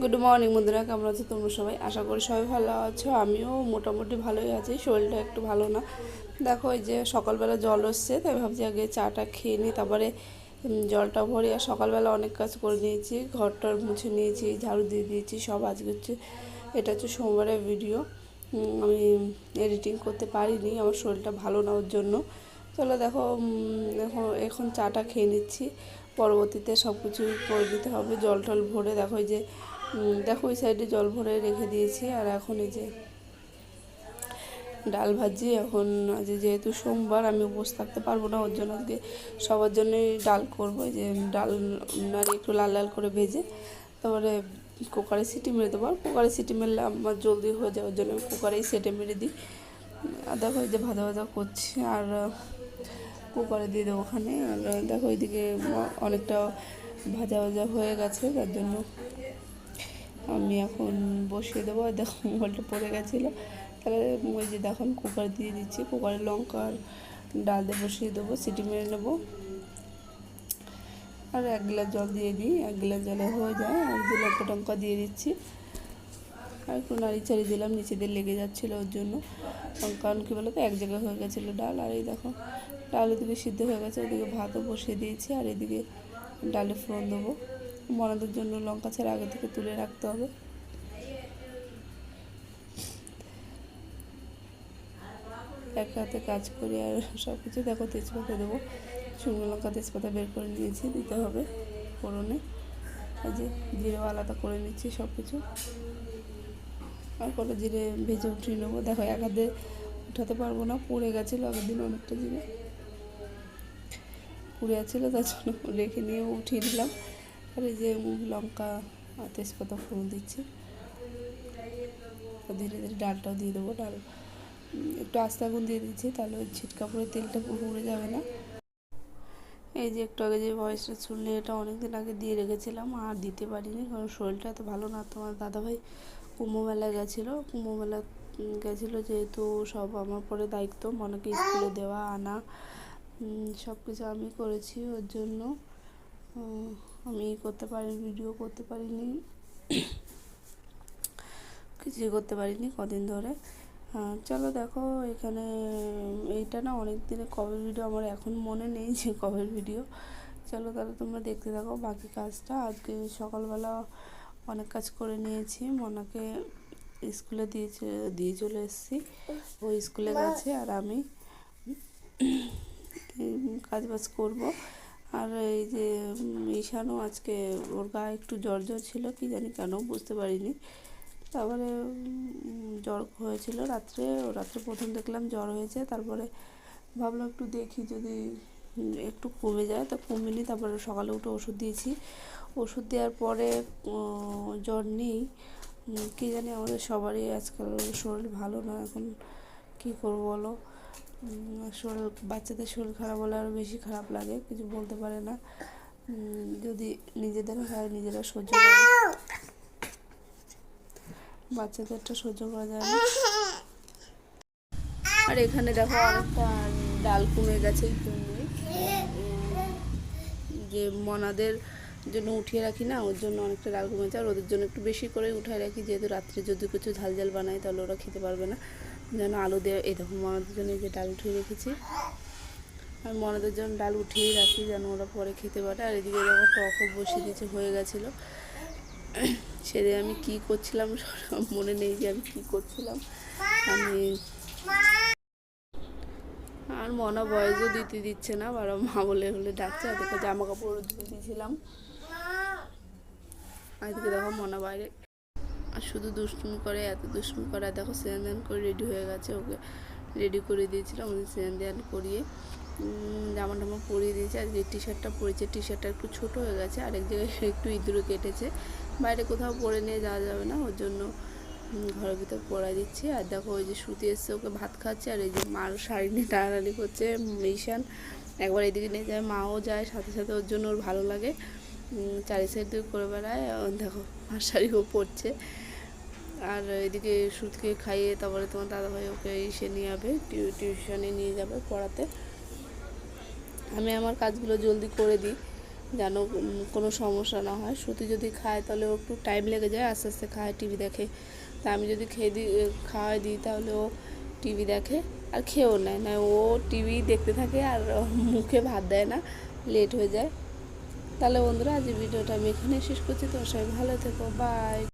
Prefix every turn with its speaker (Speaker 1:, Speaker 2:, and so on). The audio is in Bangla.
Speaker 1: গুড মর্নিং বন্ধুরা কেমন আছো তোমরা সবাই? আশা করি সবাই ভালো আছো। আমিও মোটামুটি ভালোই আছি শরীরটা একটু ভালো না। দেখো এই যে সকালবেলা জল এসছে তাই ভাবছি আগে চাটা খেয়ে নিই। তারপরে জলটা ভরে আর সকালবেলা অনেক কাজ করে নিয়েছি। ঘরটার মুছে নিয়েছি ঝাড়ু দিয়ে দিয়েছি সব আজকে হচ্ছে এটা হচ্ছে সোমবারের ভিডিও আমি এডিটিং করতে পারিনি আমার শরীরটা ভালো না ওর জন্য। চলো দেখো উম, এখন চাটা খেয়ে নিচ্ছি। পরবর্তীতে সব কিছু করে দিতে হবে জল টল ভরে। দেখো যে দেখো ওই সাইডে জল ভরে রেখে দিয়েছি, আর এখন এই যে ডাল ভাজি, এখন আজ যেহেতু সোমবার, আমি উপোস থাকতে পারব না, ওর জন্য আজকে সবার জন্যই ডাল করব যে ডাল নাড়ি একটু লাল লাল করে ভেজে তারপরে কুকারে সিটি মেরে দেবো, আর কুকারে সিটি মেরলে আমার জলদি হয়ে যায়, ওর জন্য আমি কুকারেই সেটে মেরে দিই। আর দেখো যে ভাজা ভাজা করছি, আর কুকারে দিয়ে দেবো ওখানে, আর দেখো ওইদিকে অনেকটা ভাজা ভাজা হয়ে গেছে, তার জন্য আমি এখন বসিয়ে দেবো। আর দেখো, মোবাইলটা পড়ে গেছিল। তাহলে ওই যে দেখুন কুকার দিয়ে দিচ্ছি। কুকারে লঙ্কা আর ডাল দিয়ে বসিয়ে দেবো, সিটি মেরে নেব। আর এক গ্লাস জল দিয়ে দিই। এক গ্লাস জলে হয়ে যায়। আর যে লঙ্কা টঙ্কা দিয়ে দিচ্ছি, আর একটু নাড়ি চাড়ি দিলাম। নিচেদের লেগে যাচ্ছিল ওর জন্য। কারণ কী বলো তো এক জায়গায় হয়ে গেছিল ডাল। আর এই দেখো, ডাল ওদিকে সিদ্ধ হয়ে গেছে। ওদিকে ভাতও বসিয়ে দিয়েছি। আর এদিকে ডালে ফোড়ন দেবো। মনাদের জন্য লঙ্কা ছাড়া আগে থেকে তুলে রাখতে হবে। এক হাতে কাজ করি আর সব কিছু দেখো তেজপাতা দেবো। শুকনো লঙ্কা, তেজপাতা বের করে নিয়েছি, দিতে হবে ফোড়নে। এই যে জিরেও আলাদা করে নিচ্ছি সব কিছু আর কটা জিরে ভেজে উঠিয়ে নেব। দেখো এক হাতে উঠাতে পারব না, পড়ে গেছিল আগের দিন অনেকটা জিরে। পুড়ে যাচ্ছিল তার জন্য রেখে নিয়ে উঠিয়ে দিলাম। আর এই যে লঙ্কা তেজপাতা ফোড়ন দিচ্ছি। ধীরে ধীরে ডালটাও দিয়ে দেবো। ডাল একটু আস্তে আগুন দিয়ে দিচ্ছি, তাহলে ওই ছিটকা পরে তেলটা পুরো উড়ে যাবে না। এই যে একটু আগে যে ভয়েসটা শুনলে, এটা অনেক দিন আগে দিয়ে রেখেছিলাম, আর দিতে পারিনি, কারণ শরীরটা এত ভালো না। তোমার দাদাভাই কুম্ভ মেলায় গেছিল কুম্ভমেলা গেছিল যেহেতু সব আমার পরে দায়িত্ব, মনেকে স্কুলে দেওয়া, আনা সব কিছু আমি করেছি ওর জন্য। আমি করতে পারি ভিডিও করতে পারিনি, কিছুই করতে পারিনি কদিন ধরে। চলো দেখো এখানে, এইটা না অনেক দিনে কবে ভিডিও আমার এখন মনে নেই যে কবের ভিডিও চলো তাহলে তোমরা দেখতে থাকো বাকি কাজটা। আজকে সকালবেলা অনেক কাজ করে নিয়েছি। মনাকে স্কুলে দিয়ে দিয়ে চলে এসেছি। ও স্কুলে গেছে আর আমি কাজ বাজ করব। আর এই যে ঈশানও আজকে ওর গায়ে একটু জ্বর জ্বর ছিল, কি জানি কেন, বুঝতে পারিনি। তারপরে জ্বর হয়েছিল রাত্রে, ও রাত্রে প্রথম দেখলাম জ্বর হয়েছে, তারপরে ভাবলাম একটু দেখি যদি একটু কমে যায়। তো কমেনি, তারপরে সকালে উঠে ওষুধ দিয়েছি। ওষুধ দেওয়ার পরে জ্বর নেই। কী জানি আমাদের সবারই আজকাল শরীর ভালো না, এখন কী করব বলো? শরীর, বাচ্চাদের শরীর খারাপ হলে আরও বেশি খারাপ লাগে, কিছু বলতে পারে না। যদি নিজেদের হয়, নিজেরা সহ্য বাচ্চাদেরটা সহ্য করা যায় না। আর এখানে দেখো অনেকটা ডাল কমে গেছে যে মনাদের জন্য উঠিয়ে রাখি না, ওর জন্য অনেকটা ডাল কমেছে আর ওদের জন্য একটু বেশি করে উঠায় রাখি, যেহেতু রাত্রে যদি কিছু ঝাল ঝাল বানাই তাহলে ওরা খেতে পারবে না। যেন আলু দিয়ে দেখো মনাদের জন্য যে ডাল উঠিয়ে রেখেছি। আর মনাদের জন্য ডাল উঠিয়েই রাখি যেন ওরা পরে খেতে পারে। আর এদিকে দেখো টকও বসিয়ে দিয়েছে, হয়ে গেছিল। সেদিন আমি কি করছিলাম মনে নেই যে আমি কি করছিলাম। আমি আর মনা বয়সও দিতে দিচ্ছে না বারো মা বলে বলে ডাকছে। আর দেখো জামা কাপড় ধুয়ে দিয়েছিলাম। আর দেখো মনা বাইরে শুধু দুষ্টুমি করে, এত দুষ্টুমি করে, দেখো স্নান ধান করে রেডি হয়ে গেছে, ওকে রেডি করে দিয়েছিলাম, ওদের স্নান ধান করিয়ে জামা টামা পরিয়ে দিয়েছে, আর যে টি শার্টটা পরেছে টি শার্টটা একটু ছোটো হয়ে গেছে, আরেক জায়গায় একটু ইঁদুরে কেটেছে, বাইরে কোথাও পরে নিয়ে যাওয়া যাবে না, ওর জন্য ঘরের ভিতর পরাই দিচ্ছি, আর দেখো ওই যে শুতে এসছে, ওকে ভাত খাচ্ছে, আর এই যে মার শাড়ি নিয়ে টানাটানি করছে, মিশান, একবার এদিকে নিয়ে যায়, মাও যায়, সাথে সাথে ওর জন্য ওর ভালো লাগে চারি সাইড দিয়ে করে বেড়ায়, দেখো মার শাড়িও পরছে আর এদিকে সুতকে খাইয়ে তারপরে তোমার দাদাভাই ওকে এসে নিয়ে যাবে টিউশনে নিয়ে যাবে পড়াতে। আমি আমার কাজগুলো জলদি করে দিই, যেন কোনো সমস্যা না হয়। সুতি যদি খায় তাহলে ও একটু টাইম লেগে যায়, আস্তে আস্তে খায়, টিভি দেখে। তা আমি যদি খেয়ে দিই খাওয়াই দিই তাহলে ও টিভি দেখে আর খেয়েও নেয়। না, ও টিভি দেখতে থাকে আর মুখে ভাত দেয় না লেট হয়ে যায়। তাহলে বন্ধুরা আজ ভিডিওটা আমি এখানে শেষ করছি। তো সবাই ভালো থেকো বাই